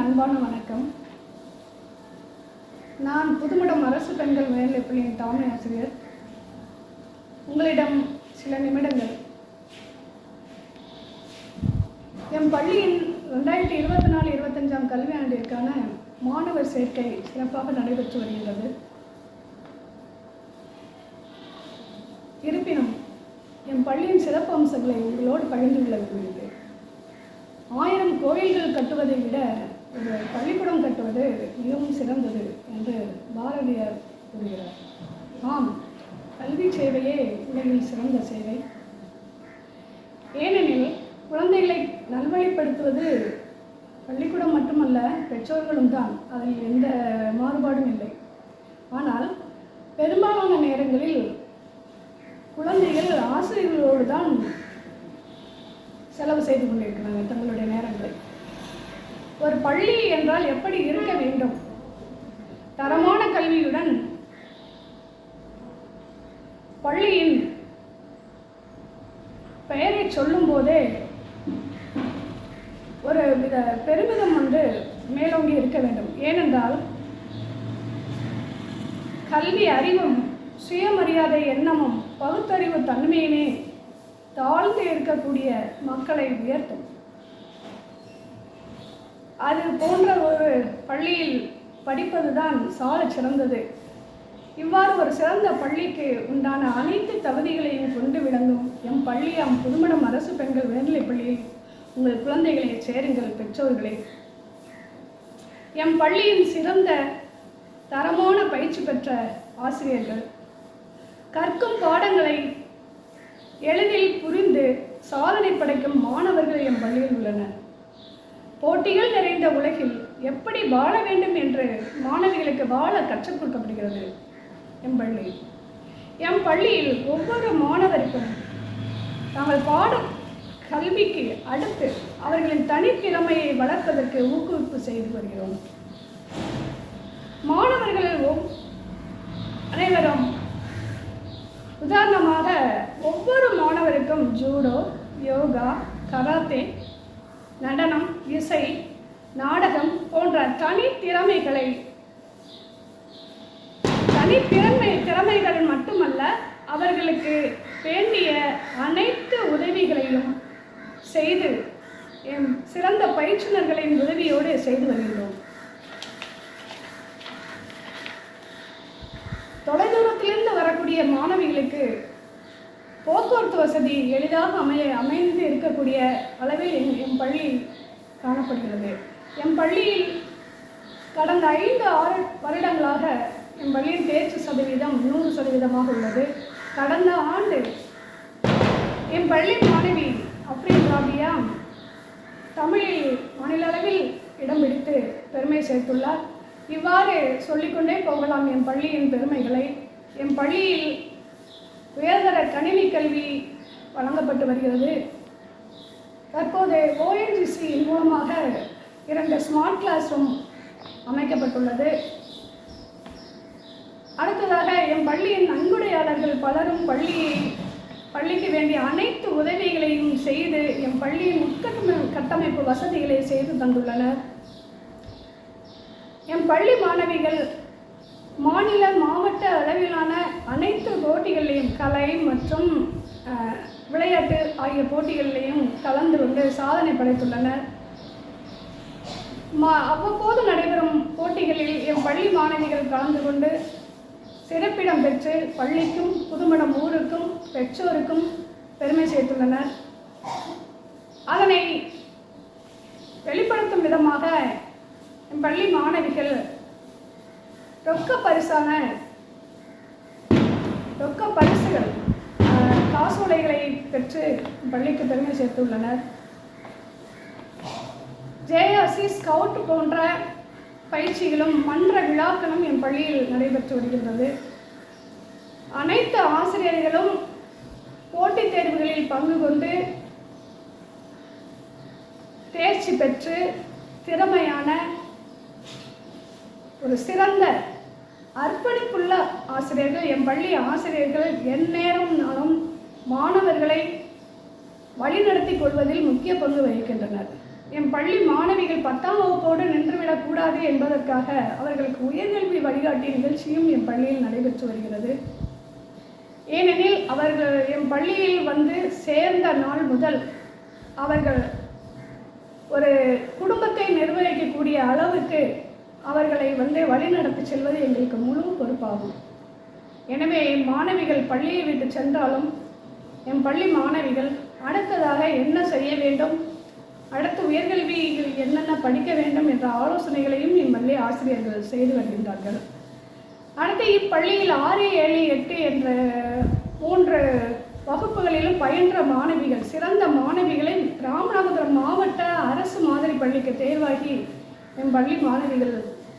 அன்பான வணக்கம். நான் புதுமடம் அரசு பெண்கள் மேல்நிலைப் பள்ளியின் தலைமை ஆசிரியர். உங்களிடம் சில நிமிடங்கள். என் பள்ளியின் ரெண்டாயிரத்தி இருபத்தி நாலு இருபத்தஞ்சாம் கல்வியாண்டிற்கான மாணவர் சேர்க்கை சிறப்பாக நடைபெற்று வருகின்றது. இருப்பினும் என் பள்ளியின் சிறப்பு அம்சங்களை உங்களோடு பகிர்ந்து கொள்ள விரும்புகிறேன். ஆயிரம் கோயில்கள் கட்டுவதை விட ஒரு பள்ளிக்கூடம் கட்டுவது மிகவும் சிறந்தது என்று பாரதியார் கூறுகிறார். ஆம் கல்வி சேவையே உலகில் சிறந்த சேவை. ஏனெனில் குழந்தைகளை நல்வழிப்படுத்துவது பள்ளிக்கூடம் மட்டுமல்ல பெற்றோர்களும் தான். அதில் எந்த மாறுபாடும் இல்லை. ஆனால் பெரும்பாலான நேரங்களில் குழந்தைகள் ஆசிரியர்களோடு தான் செலவு செய்து கொண்டிருக்கிறாங்க தங்களுடைய நேரங்களை. பள்ளி என்றால் எப்படி இருக்க வேண்டும்? தரமான கல்வியுடன் பள்ளியின் பெயரை சொல்லும்போதே ஒரு வித பெருமிதம் வந்து மேலோங்கி இருக்க வேண்டும். ஏனென்றால் கல்வி அறிவும் சுயமரியாதை எண்ணமும் பகுத்தறிவு தன்மையினே தாழ்ந்து இருக்கக்கூடிய மக்களை உயர்த்தும். அது போன்ற ஒரு பள்ளியில் படிப்பதுதான் சால சிறந்தது. இவ்வாறு ஒரு சிறந்த பள்ளிக்கு உண்டான அனைத்து தகுதிகளையும் கொண்டு விளங்கும் எம் பள்ளியாம் புதுமணம் அரசு பெண்கள் உயர்நிலைப் பள்ளியில் உங்கள் குழந்தைகளை சேருங்கள் பெற்றோர்களே. எம் பள்ளியின் சிறந்த தரமான பயிற்சி பெற்ற ஆசிரியர்கள். கற்கும் பாடங்களை எளிதில் புரிந்து சாதனை படைக்கும் மாணவர்கள் எம் பள்ளியில் உள்ளனர். போட்டிகள் நிறைந்த உலகில் எப்படி வாழ வேண்டும் என்று மாணவிகளுக்கு வாழ கற்றுக் கொடுக்கப்படுகிறது? எம் பள்ளி. எம் பள்ளியில் ஒவ்வொரு மாணவருக்கும் தாங்கள் பாடும் கல்விக்கு அடுத்து அவர்களின் தனித்திறமையை வளர்ப்பதற்கு ஊக்குவிப்பு செய்து வருகிறோம். மாணவர்கள் அனைவரும் உதாரணமாக ஒவ்வொரு மாணவருக்கும் ஜூடோ யோகா கராத்தே நடனம் இசை நாடகம் போன்ற தனித்திறமைகளை தனித்திறமை திறமைகள் மட்டுமல்ல அவர்களுக்கு வேண்டிய அனைத்து உதவிகளையும் செய்து எம் சிறந்த பயிற்றுநர்களின் உதவியோடு செய்து வருகிறோம் தொலைதூரத்திலிருந்து வரக்கூடிய மாணவிகளுக்கு போக்குவரத்து வசதி எளிதாக அமைய அமைந்து இருக்கக்கூடிய அளவில் என் எம் பள்ளி காணப்படுகிறது. எம் பள்ளியில் கடந்த ஐந்து ஆறு வருடங்களாக என் பள்ளியின் தேர்ச்சி சதவீதம் நூறு சதவீதமாக உள்ளது. கடந்த ஆண்டு என் பள்ளி மாணவி அப்ரீன் ராபியா தமிழில் மாநில அளவில் இடம் பிடித்து பெருமை சேர்த்துள்ளார். இவ்வாறு சொல்லிக்கொண்டே போகலாம் என் பள்ளியின் பெருமைகளை. என் பள்ளியில் உயர்தர கணினி கல்வி வழங்கப்பட்டு வருகிறது. தற்போது ஓஎன்ஜிசி மூலமாக இரண்டு ஸ்மார்ட் கிளாஸ் ரூம் அமைக்கப்பட்டுள்ளது. அடுத்ததாக என் பள்ளியின் நன்கொடையாளர்கள் பலரும் பள்ளியை பள்ளிக்கு வேண்டிய அனைத்து உதவிகளையும் செய்து என் பள்ளியின் உட்கட்டமை கட்டமைப்பு வசதிகளை செய்து தந்துள்ளனர். என் பள்ளி மாணவிகள் மாநில மாவட்ட அளவிலான அனைத்து போட்டிகளிலையும் கலை மற்றும் விளையாட்டு ஆகிய போட்டிகளிலையும் கலந்து கொண்டு சாதனை படைத்துள்ளனர். மா அவ்வப்போது நடைபெறும் போட்டிகளில் என் பள்ளி மாணவிகள் கலந்து கொண்டு சிறப்பிடம் பெற்று பள்ளிக்கும் புதுமணம் ஊருக்கும் பெற்றோருக்கும் பெருமை சேர்த்துள்ளனர். அதனை வெளிப்படுத்தும் விதமாக என் பள்ளி மாணவிகள் ரொக்க பரிசான ரொக்க பரிசுகள் காசோலைகளை பெற்று பள்ளிக்கு பெருமை சேர்த்துள்ளனர். ஜேஆர்சி ஸ்கவுட் போன்ற பயிற்சிகளும் மன்ற விழாக்களும் என் பள்ளியில் நடைபெற்று வருகின்றது. அனைத்து ஆசிரியர்களும் போட்டித் தேர்வுகளில் பங்கு கொண்டு தேர்ச்சி பெற்று திறமையான ஒரு சிறந்த அர்ப்பணிப்புள்ள ஆசிரியர்கள் என் பள்ளி ஆசிரியர்கள் எந்நேரம்னாலும் மாணவர்களை வழிநடத்தி கொள்வதில் முக்கிய பங்கு வகிக்கின்றனர். என் பள்ளி மாணவிகள் பத்தாம் வகுப்போடு நின்றுவிடக்கூடாது என்பதற்காக அவர்களுக்கு உயர்கல்வி வழிகாட்டி நிகழ்ச்சியும் என் பள்ளியில் நடைபெற்று வருகிறது. ஏனெனில் அவர்கள் என் பள்ளியில் வந்து சேர்ந்த நாள் முதல் அவர்கள் ஒரு குடும்பத்தை நிர்வகிக்கக்கூடிய அளவுக்கு அவர்களை வந்து வழிநடத்தி செல்வது எங்களுக்கு முழு பொறுப்பாகும். எனவே மாணவிகள் பள்ளியை விட்டு சென்றாலும் என் பள்ளி மாணவிகள் அடுத்ததாக என்ன செய்ய வேண்டும்? அடுத்து உயர்கல்வியில் என்னென்ன படிக்க வேண்டும் என்ற ஆலோசனைகளையும் என் பள்ளி ஆசிரியர்கள் செய்து வருகின்றார்கள். அடுத்து இப்பள்ளியில் ஆறு ஏழு எட்டு என்ற மூன்று வகுப்புகளிலும் பயின்ற மாணவிகள் சிறந்த மாணவிகளை ராமநாதபுரம் மாவட்ட அரசு மாதிரி பள்ளிக்கு தேர்வாகி என் பள்ளி மாணவிகள்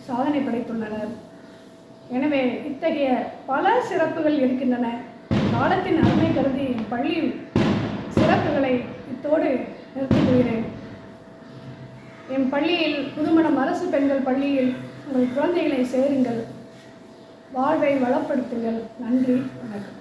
சாதனை படைத்துள்ளனர். எனவே இத்தகைய பல சிறப்புகள் இருக்கின்றன. காலத்தின் அருமை கருதி என் பள்ளி சிறப்புகளை இத்தோடு நிறுத்திக்கொள்கிறேன் என் பள்ளியில் புதுமணம் அரசு பெண்கள் பள்ளியில் உங்கள் குழந்தைகளை சேருங்கள். வாழ்வை வளப்படுத்துங்கள். நன்றி வணக்கம்.